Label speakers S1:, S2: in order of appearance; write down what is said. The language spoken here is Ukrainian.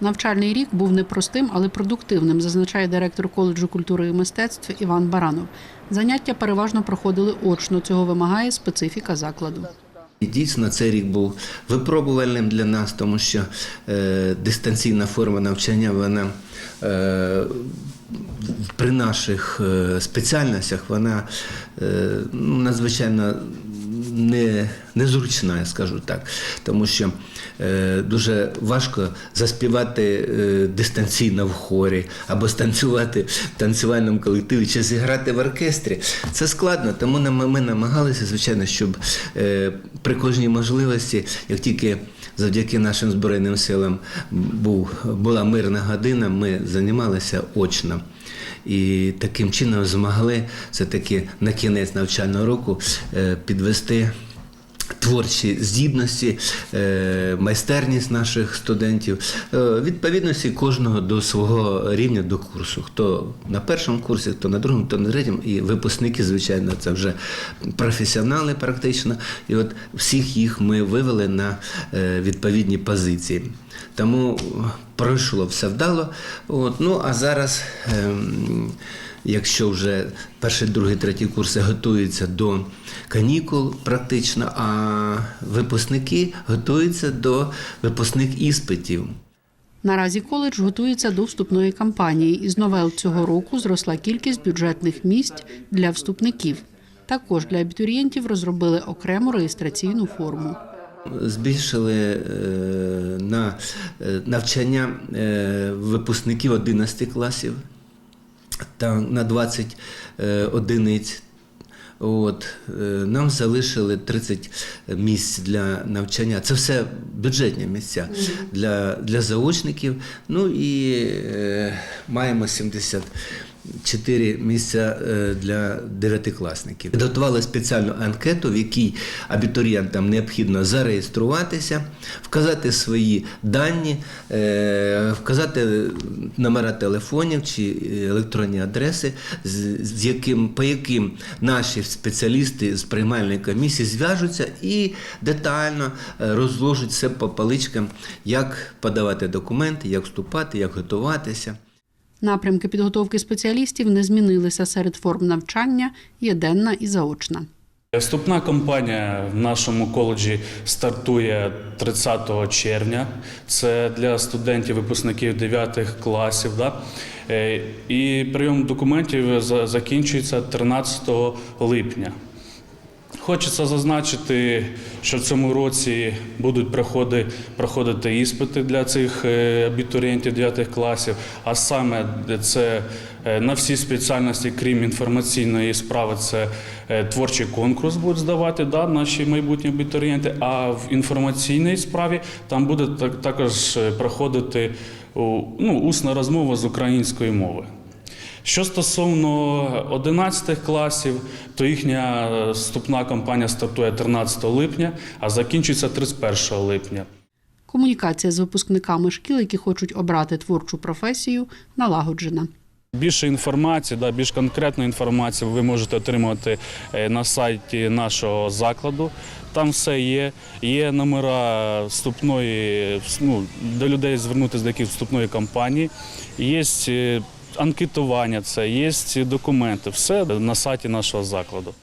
S1: Навчальний рік був непростим, але продуктивним, зазначає директор коледжу культури і мистецтв Іван Баранов. Заняття переважно проходили очно. Цього вимагає специфіка закладу.
S2: І дійсно цей рік був випробувальним для нас, тому що е, дистанційна форма навчання вона е, при наших е, спеціальностях вона е, ну, надзвичайно не, незручна, я скажу так. Тому що е, дуже важко заспівати е, дистанційно в хорі або станцювати в танцювальному колективі чи зіграти в оркестрі. Це складно, тому ми намагалися, звичайно, щоб е, при кожній можливості, як тільки завдяки нашим Збройним силам був, була мирна година, ми займалися очно. І таким чином змогли все-таки на кінець навчального року е, підвести творчі здібності, е, майстерність наших студентів, е, відповідності кожного до свого рівня до курсу. Хто на першому курсі, хто на другому, хто на третьому. І випускники, звичайно, це вже професіонали практично. І от всіх їх ми вивели на е, відповідні позиції. Тому пройшло все вдало. От, ну а зараз. ем, Якщо вже перший, другий, третій курси готуються до канікул практично, а випускники готуються до випускних іспитів.
S1: Наразі коледж готується до вступної кампанії. Із новел цього року зросла кількість бюджетних місць для вступників. Також для абітурієнтів розробили окрему реєстраційну форму.
S2: Збільшили е, на е, навчання е, випускників 11 класів та на 20 е, одиниць. От, е, нам залишили 30 місць для навчання. Це все бюджетні місця для, для заочників. Ну і е, маємо 74 місця е, для дев'ятикласників. Підготували спеціальну анкету, в якій абітурієнтам необхідно зареєструватися, вказати свої дані, е, вказати номера телефонів чи електронні адреси, з, яким, по яким наші спеціалісти з приймальної комісії зв'яжуться і детально е, розложать все по паличкам, як подавати документи, як вступати, як готуватися.
S1: Напрямки підготовки спеціалістів не змінилися серед форм навчання є денна і заочна.
S3: Вступна кампанія в нашому коледжі стартує 30 червня. Це для студентів, випускників 9 класів. Да? Е, І прийом документів закінчується 13 липня. Хочеться зазначити, що в цьому році будуть проходи, проходити іспити для цих е, абітурієнтів 9 класів, а саме це е, на всі спеціальності, крім інформаційної справи, це е, творчий конкурс будуть здавати да, наші майбутні абітурієнти. А в інформаційній справі там буде так- також проходити ну, усна розмова з української мови. Що стосовно 11 класів, то їхня е, вступна кампанія стартує 13 липня, а закінчується 31 липня.
S1: Комунікація з випускниками шкіл, які хочуть обрати творчу професію, налагоджена.
S3: Більше інформації, да, більш конкретної інформації ви можете отримати е, на сайті нашого закладу. Там все є. Є номера вступної, ну, до людей звернутися до яких вступної кампанії. Є е, анкетування, це є документи. Все на сайті нашого закладу.